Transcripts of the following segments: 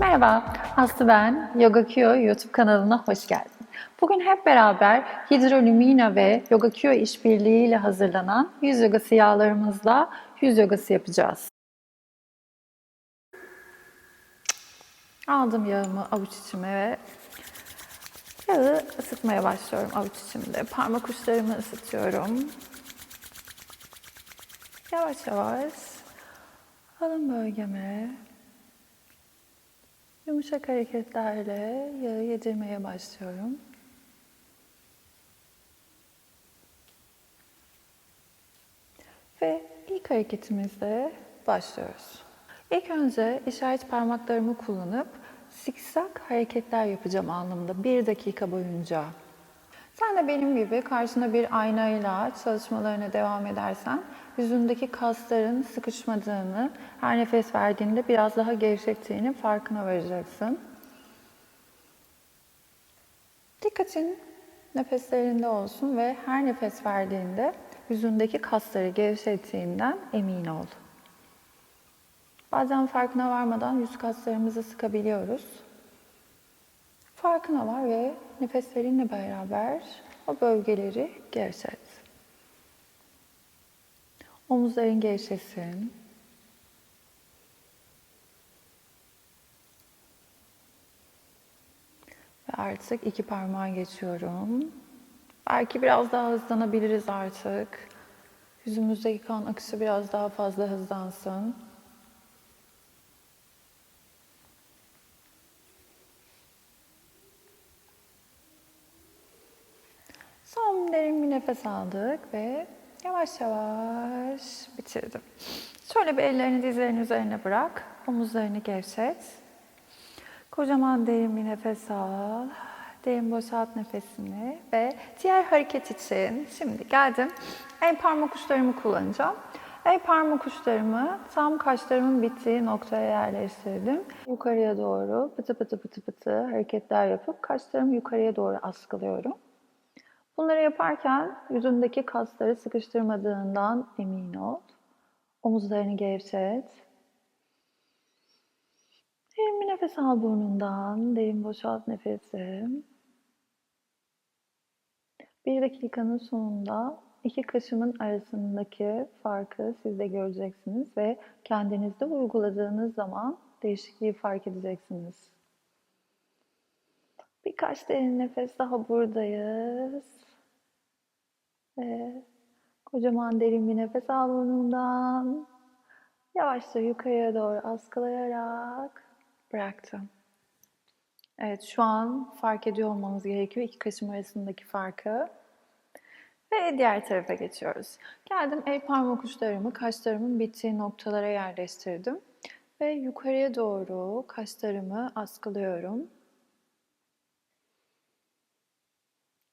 Merhaba, Aslı ben. Yoga Kyo YouTube kanalına hoş geldin. Bugün hep beraber Hidrolumina ve Yoga Kyo işbirliğiyle hazırlanan yüz yogası yağlarımızla yüz yogası yapacağız. Aldım yağımı avuç içime ve yağı ısıtmaya başlıyorum avuç içimde. Parmak uçlarımı ısıtıyorum. Yavaş yavaş alın bölgeme Yumuşak hareketlerle yağı yedirmeye başlıyorum. Ve ilk hareketimizle başlıyoruz. İlk önce işaret parmaklarımı kullanıp zikzak hareketler yapacağım anlamında bir dakika boyunca. Sen de benim gibi karşında bir aynayla çalışmalarına devam edersen yüzündeki kasların sıkışmadığını, her nefes verdiğinde biraz daha gevşettiğini farkına varacaksın. Dikkatin nefeslerinde olsun ve her nefes verdiğinde yüzündeki kasları gevşettiğinden emin ol. Bazen farkına varmadan yüz kaslarımızı sıkabiliyoruz. Farkına var ve nefeslerinle beraber o bölgeleri gevşet. Omuzların gevşesin. Ve artık iki parmağa geçiyorum. Belki biraz daha hızlanabiliriz artık. Yüzümüzdeki kan akışı biraz daha fazla hızlansın. Son derin bir nefes aldık ve yavaş yavaş bitirdim. Şöyle bir ellerini dizlerin üzerine bırak. Omuzlarını gevşet. Kocaman derin bir nefes al. Derin boşalt nefesini ve diğer hareket için şimdi geldim. El parmak uçlarımı kullanacağım. El parmak uçlarımı tam kaşlarımın bittiği noktaya yerleştirdim. Yukarıya doğru pıtı pıtı pıtı pıtı hareketler yapıp kaşlarımı yukarıya doğru askılıyorum. Bunları yaparken yüzündeki kasları sıkıştırmadığından emin ol. Omuzlarını gevşet. Derin bir nefes al burnundan. Derin boşalt nefesi. Bir dakikanın sonunda iki kaşımın arasındaki farkı siz de göreceksiniz ve kendinizde uyguladığınız zaman değişikliği fark edeceksiniz. Birkaç derin nefes daha buradayız. Ve kocaman derin bir nefes al. Yavaşça yukarıya doğru askılayarak bıraktım. Evet şu an fark ediyor olmamız gerekiyor iki kaşım arasındaki farkı. Ve diğer tarafa geçiyoruz. Geldim el parmak uçlarımı kaşlarımın bittiği noktalara yerleştirdim. Ve yukarıya doğru kaşlarımı askılıyorum.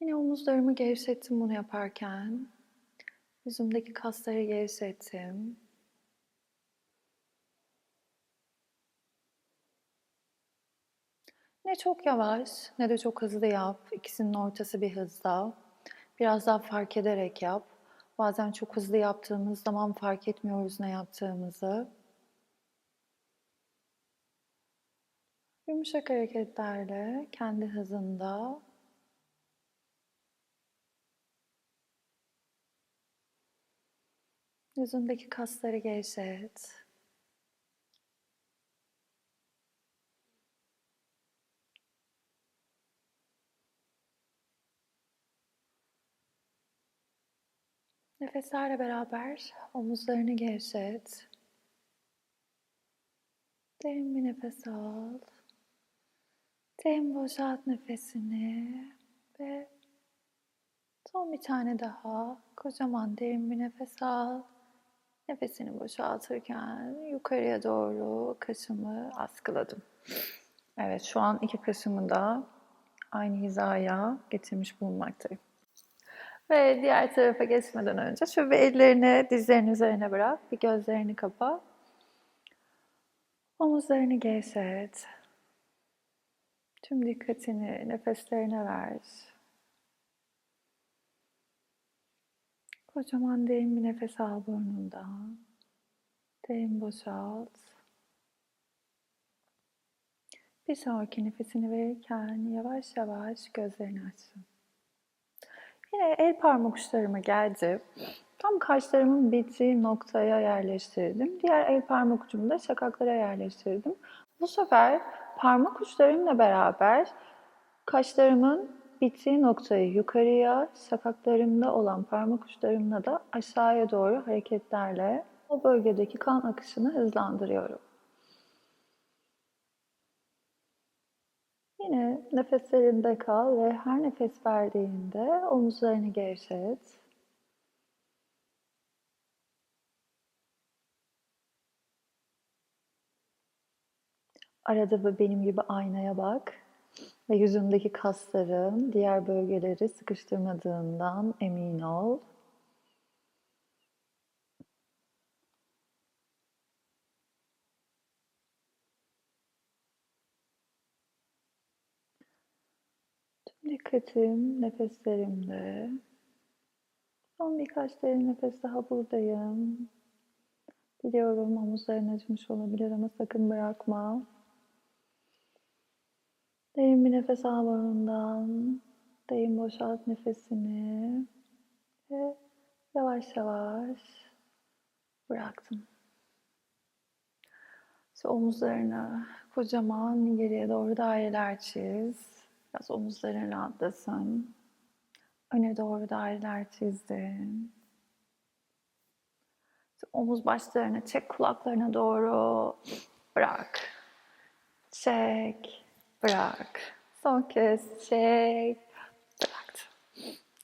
Yine omuzlarımı gevşettim bunu yaparken. Yüzümdeki kasları gevşettim. Ne çok yavaş ne de çok hızlı yap. İkisinin ortası bir hızda. Biraz daha fark ederek yap. Bazen çok hızlı yaptığımız zaman fark etmiyoruz ne yaptığımızı. Yumuşak hareketlerle kendi hızında Yüzündeki kasları gevşet. Nefeslerle beraber omuzlarını gevşet. Derin bir nefes al. Derin boşalt nefesini ve son bir tane daha kocaman derin bir nefes al. Nefesini boşaltırken yukarıya doğru kaşımı askıladım. Evet şu an iki kaşımı da aynı hizaya getirmiş bulunmaktayım. Ve diğer tarafa geçmeden önce şöyle ellerini dizlerin üzerine bırak. Bir gözlerini kapa. Omuzlarını gevşet. Tüm dikkatini nefeslerine ver. Kocaman derin bir nefes al burnundan. Derin boşalt. Bir sonraki nefesini verirken yavaş yavaş gözlerini açsın. Yine el parmak uçlarıma geldi. Tam kaşlarımın bittiği noktaya yerleştirdim. Diğer el parmak ucumu da şakaklara yerleştirdim. Bu sefer parmak uçlarımla beraber kaşlarımın bittiği noktayı yukarıya, şakaklarımda olan parmak uçlarımla da aşağıya doğru hareketlerle o bölgedeki kan akışını hızlandırıyorum. Yine nefeslerinde kal ve her nefes verdiğinde omuzlarını gevşet. Arada benim gibi aynaya bak ve yüzündeki kasların diğer bölgeleri sıkıştırmadığından emin ol. Tüm dikkatim nefeslerimde. Son birkaç derin nefes daha buradayım. Biliyorum omuzların acımış olabilir ama sakın bırakma. Derin bir nefes al burundan. Derin boşalt nefesini. Ve yavaş yavaş bıraktım. İşte omuzlarını kocaman geriye doğru daireler çiz. Biraz omuzların rahatlasın. Öne doğru daireler çizdin. İşte omuz başlarını çek kulaklarına doğru. Bırak. Çek. Bırak. Son kez çek. Bıraktım.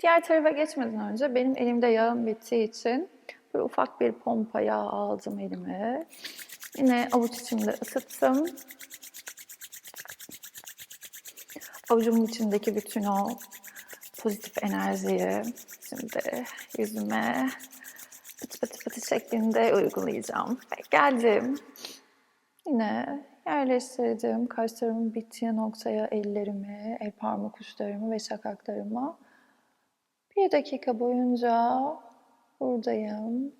Diğer tarafa geçmeden önce benim elimde yağım bittiği için böyle ufak bir pompa yağ aldım elime. Yine avuç içimde ısıttım. Avucumun içindeki bütün o pozitif enerjiyi şimdi yüzüme pıtı pıtı pıtı şeklinde uygulayacağım. Geldim. Yine yerleştirdim kaşlarımın bittiği noktaya ellerimi, el parmak uçlarımı ve şakaklarıma. Bir dakika boyunca buradayım.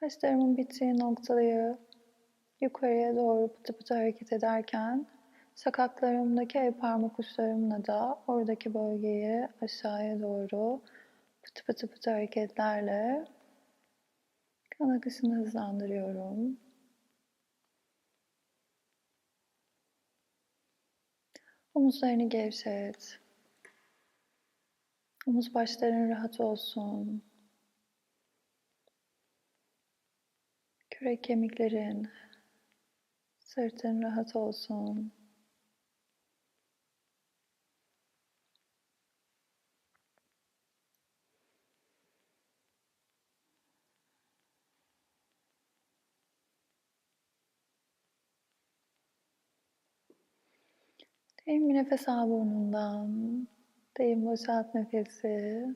Kaşlarımın bittiği noktayı yukarıya doğru pıtı pıtı hareket ederken şakaklarımdaki el parmak uçlarımla da oradaki bölgeyi aşağıya doğru pıtı pıtı pıtı hareketlerle kan akışını hızlandırıyorum. Omuzlarını gevşet. Omuz başların rahat olsun. Kürek kemiklerin, sırtın rahat olsun. Derin bir nefes al burnundan. Derin boşalt nefesi.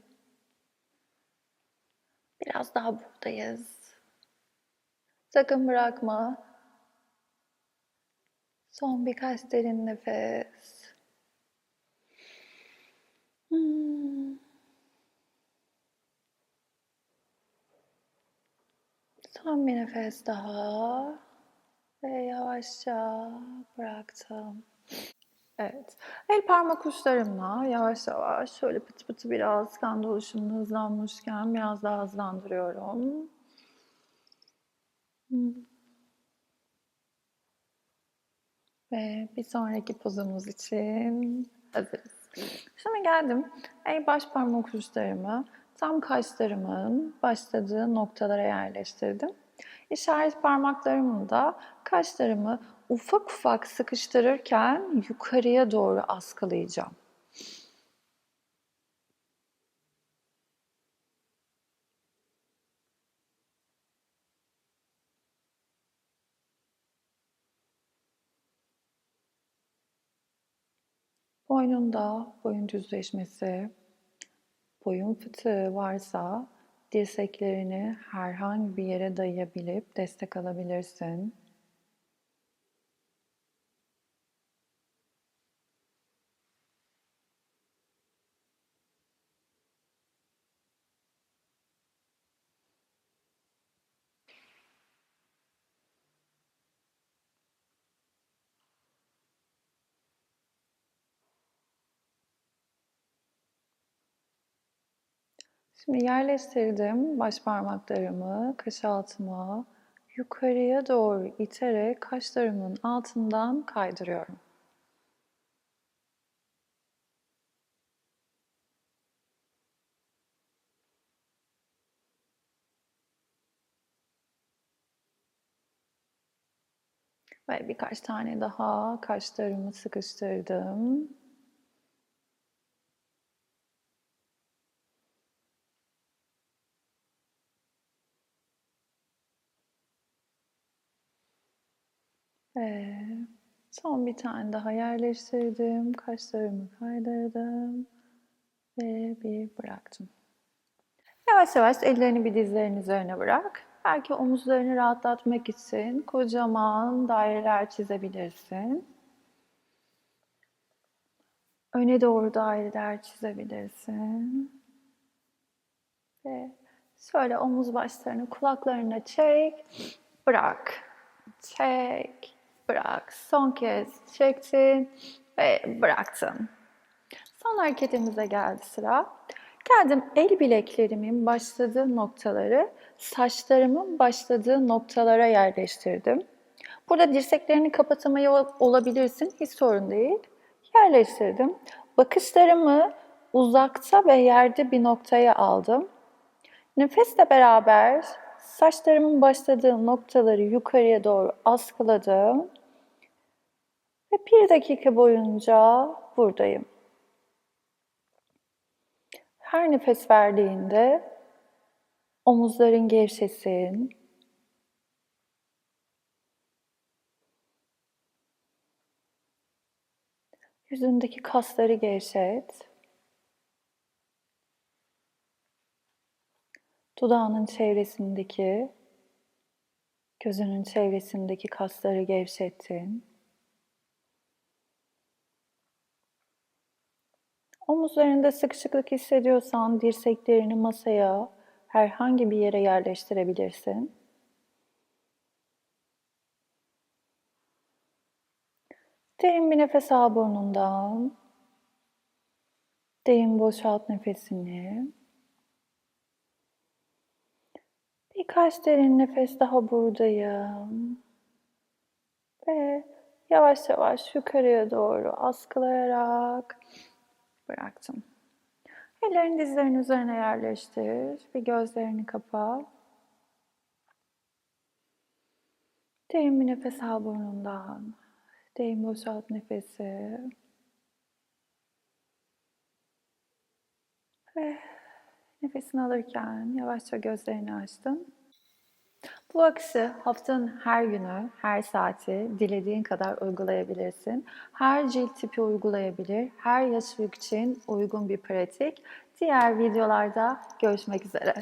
Biraz daha buradayız. Sakın bırakma. Son birkaç derin nefes. Hmm. Son bir nefes daha. Ve yavaşça bıraktım. Evet. El parmak uçlarımla yavaş yavaş şöyle pıtı pıtı biraz kan dolaşımını hızlanmışken biraz daha hızlandırıyorum. Ve bir sonraki pozumuz için hazırız. Şimdi geldim. El baş parmak uçlarımı tam kaşlarımın başladığı noktalara yerleştirdim. İşaret parmaklarımı da kaşlarımı ufak ufak sıkıştırırken yukarıya doğru askılayacağım. Boynunda boyun düzleşmesi, boyun fıtığı varsa dirseklerini herhangi bir yere dayayabilip destek alabilirsin. Şimdi yerleştirdim baş parmaklarımı kaş altıma yukarıya doğru iterek kaşlarımın altından kaydırıyorum. Ve birkaç tane daha kaşlarımı sıkıştırdım. Ve son bir tane daha yerleştirdim. Kaşlarımı kaydırdım. Ve bir bıraktım. Yavaş yavaş ellerini bir dizlerin üzerine bırak. Belki omuzlarını rahatlatmak için kocaman daireler çizebilirsin. Öne doğru daireler çizebilirsin. Ve şöyle omuz başlarını kulaklarına çek, bırak. Çek, bırak. Son kez çektin ve bıraktın. Son hareketimize geldi sıra. Geldim el bileklerimin başladığı noktaları saçlarımın başladığı noktalara yerleştirdim. Burada dirseklerini kapatmayı olabilirsin. Hiç sorun değil. Yerleştirdim. Bakışlarımı uzakta ve yerde bir noktaya aldım. Nefesle beraber saçlarımın başladığı noktaları yukarıya doğru askıladım. Ve bir dakika boyunca buradayım. Her nefes verdiğinde omuzların gevşesin. Yüzündeki kasları gevşet. Dudağının çevresindeki, gözünün çevresindeki kasları gevşettin. Omuzlarında sıkışıklık hissediyorsan dirseklerini masaya, herhangi bir yere yerleştirebilirsin. Derin bir nefes al burnundan. Derin boşalt nefesini. Birkaç derin nefes daha buradayım. Ve yavaş yavaş yukarıya doğru askılayarak bıraktım. Ellerini dizlerin üzerine yerleştir. Bir gözlerini kapa. Derin bir nefes al burnundan. Derin boşalt nefesi. Ve nefesini alırken yavaşça gözlerini açtın. Bu akışı haftanın her günü, her saati dilediğin kadar uygulayabilirsin. Her cilt tipi uygulayabilir, her yaş için uygun bir pratik. Diğer videolarda görüşmek üzere.